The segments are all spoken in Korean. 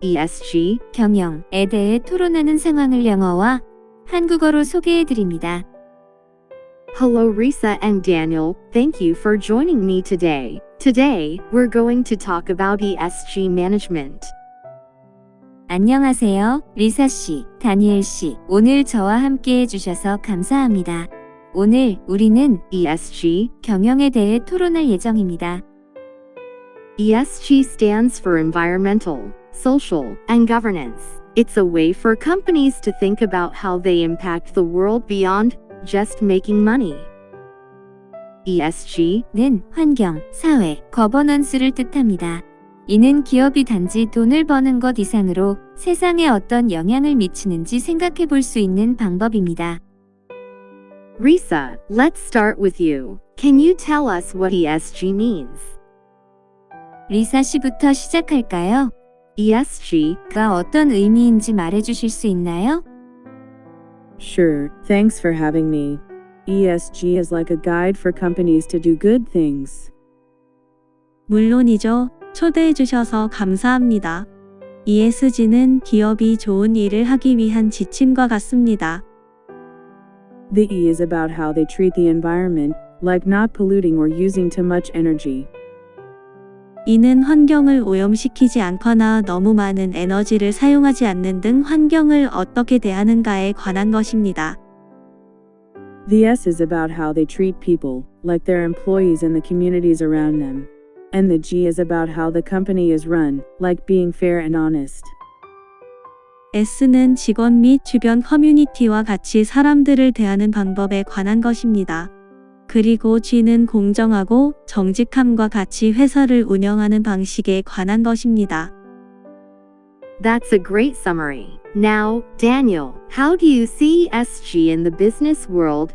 ESG 경영에 대해 토론하는 상황을 영어와 한국어로 소개해 드립니다. Hello, Risa and Daniel. Thank you for joining me today. Today, we're going to talk about ESG management. 안녕하세요, 리사 씨, 다니엘 씨. 오늘 저와 함께 해주셔서 감사합니다. 오늘 우리는 ESG 경영에 대해 토론할 예정입니다. ESG stands for environmental, social, and governance. It's a way for companies to think about how they impact the world beyond just making money. ESG는 환경, 사회, 거버넌스를 뜻합니다. 이는 기업이 단지 돈을 버는 것 이상으로 세상에 어떤 영향을 미치는지 생각해 볼 수 있는 방법입니다. Risa, let's start with you. Can you tell us what ESG means? 리사 씨부터 시작할까요? ESG가 어떤 의미인지 말해 주실 수 있나요? Sure, thanks for having me. ESG is like a guide for companies to do good things. 물론이죠. 초대해 주셔서 감사합니다. ESG는 기업이 좋은 일을 하기 위한 지침과 같습니다. The E is about how they treat the environment, like not polluting or using too much energy. 이는 환경을 오염시키지 않거나 너무 많은 에너지를 사용하지 않는 등 환경을 어떻게 대하는가에 관한 것입니다. The S is about how they treat people, like their employees and the communities around them. And the G is about how the company is run, like being fair and honest. S는 직원 및 주변 커뮤니티와 같이 사람들을 대하는 방법에 관한 것입니다. 그리고 G는 공정하고 정직함과 같이 회사를 운영하는 방식에 관한 것입니다. That's a great summary. Now, Daniel, how do you see ESG in the business world?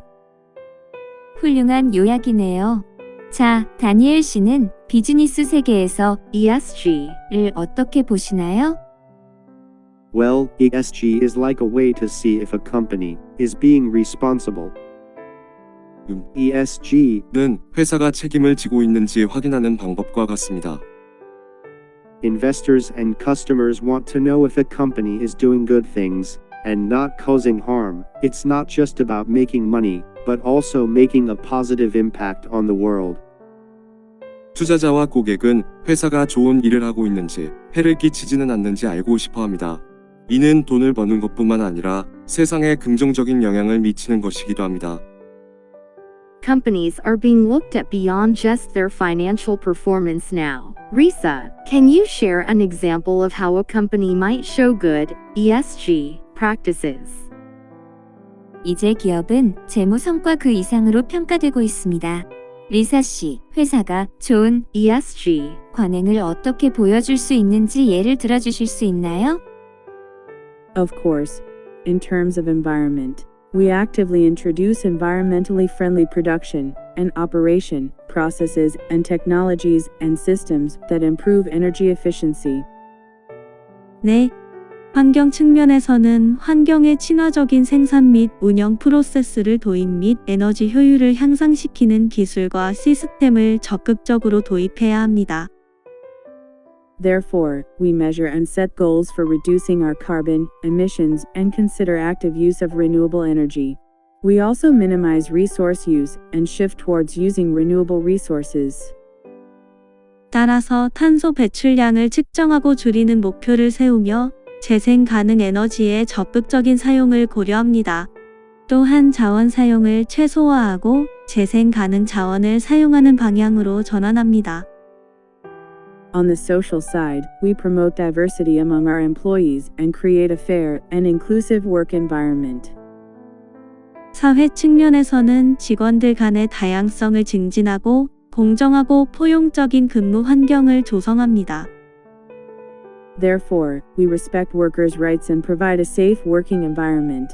훌륭한 요약이네요. 자, 다니엘 씨는 비즈니스 세계에서 ESG를 어떻게 보시나요? Well, ESG is like a way to see if a company is being responsible. 음. ESG 는 회사가 책임을 지고 있는지 확인하는 방법과 같습니다. investors and customers want to know if a company is doing good things and not causing harm. It's not just about making money, but also making a positive impact on the world. 투자자와 고객은 회사가 좋은 일을 하고 있는지 해를 끼치지는 않는지 알고 싶어 합니다. 이는 돈을 버는 것뿐만 아니라 세상에 긍정적인 영향을 미치는 것이기도 합니다. Companies are being looked at beyond just their financial performance now. Risa, can you share an example of how a company might show good ESG practices? 이제 기업은 재무 성과 그 이상으로 평가되고 있습니다. 리사 씨, 회사가 좋은 ESG 관행을 어떻게 보여줄 수 있는지 예를 들어 주실 수 있나요? Of course, in terms of environment, we actively introduce environmentally friendly production and operation processes and technologies and systems that improve energy efficiency. 네. 환경 측면에서는 환경에 친화적인 생산 및 운영 프로세스를 도입 및 에너지 효율을 향상시키는 기술과 시스템을 적극적으로 도입해야 합니다. Therefore, we measure and set goals for reducing our carbon emissions and consider active use of renewable energy. We also minimize resource use and shift towards using renewable resources. 따라서 탄소 배출량을 측정하고 줄이는 목표를 세우며 재생 가능 에너지의 적극적인 사용을 고려합니다. 또한 자원 사용을 최소화하고 재생 가능 자원을 사용하는 방향으로 전환합니다. On the social side, we promote diversity among our employees and create a fair and inclusive work environment. 사회 측면에서는 직원들 간의 다양성을 증진하고 공정하고 포용적인 근무 환경을 조성합니다. Therefore, we respect workers' rights and provide a safe working environment.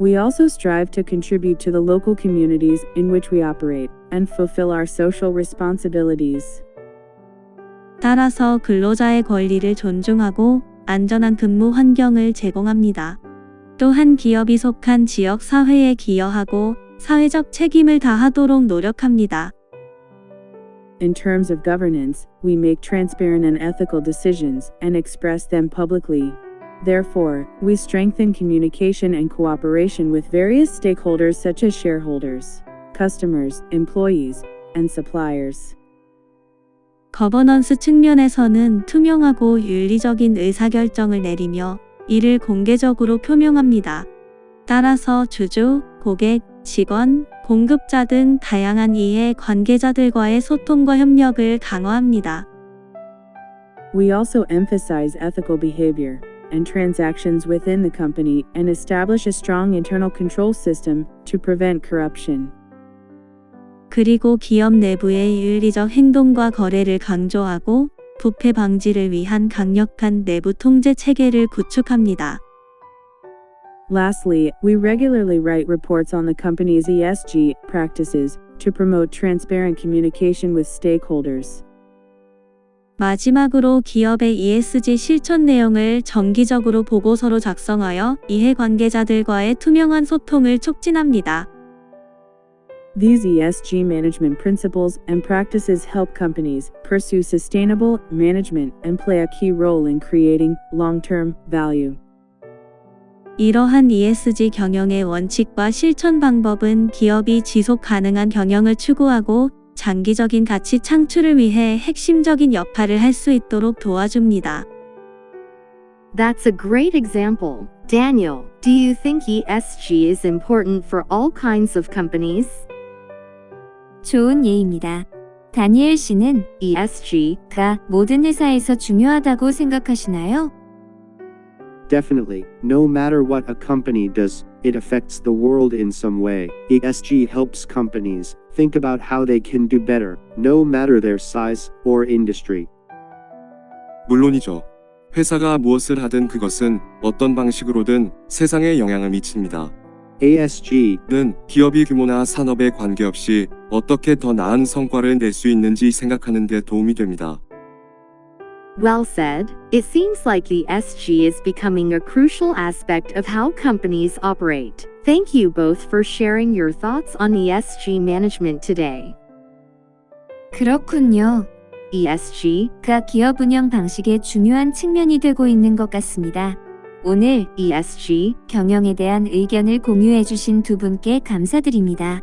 We also strive to contribute to the local communities in which we operate and fulfill our social responsibilities. 따라서 근로자의 권리를 존중하고 안전한 근무 환경을 제공합니다. 또한 기업이 속한 지역 사회에 기여하고 사회적 책임을 다하도록 노력합니다. In terms of governance, we make transparent and ethical decisions and express them publicly. Therefore, we strengthen communication and cooperation with various stakeholders such as shareholders, customers, employees, and suppliers. 거버넌스 측면에서는 투명하고 윤리적인 의사결정을 내리며 이를 공개적으로 표명합니다. 따라서 주주, 고객, 직원, 공급자 등 다양한 이해 관계자들과의 소통과 협력을 강화합니다. We also emphasize ethical behavior and transactions within the company and establish a strong internal control system to prevent corruption. 그리고 기업 내부의 윤리적 행동과 거래를 강조하고 부패 방지를 위한 강력한 내부 통제 체계를 구축합니다. Lastly, we regularly write reports on the company's ESG practices to promote transparent communication with stakeholders. 마지막으로 기업의 ESG 실천 내용을 정기적으로 보고서로 작성하여 이해 관계자들과의 투명한 소통을 촉진합니다. These ESG management principles and practices help companies pursue sustainable management and play a key role in creating long term value. 이러한 ESG 경영의 원칙과 실천 방법은 기업이 지속 가능한 경영을 추구하고 장기적인 가치 창출을 위해 핵심적인 역할을 할 수 있도록 도와줍니다. That's a great example. Daniel, do you think ESG is important for all kinds of companies? 좋은 예입니다. 다니엘 씨는 ESG, 모든 회사에서 중요하다고 생각하시나요? Definitely, no matter what a company does, it affects the world in some way. ESG helps companies think about how they can do better, no matter their size or industry. 물론이죠. 회사가 무엇을 하든 그것은 어떤 방식으로든 세상에 영향을 미칩니다. ASG 는 기업이 규모나 산업에 관계없이 어떻게 더 나은 성과를 낼 수 있는지 생각하는 데 도움이 됩니다. Well said. It seems like the SG is becoming a crucial aspect of how companies operate. Thank you both for sharing your thoughts on ESG management today. 그렇군요. ESG, 가 기업 운영 방식의 중요한 측면이 되고 있는 것 같습니다. 오늘 ESG, 경영에 대한 의견을 공유해 주신 두 분께 감사드립니다.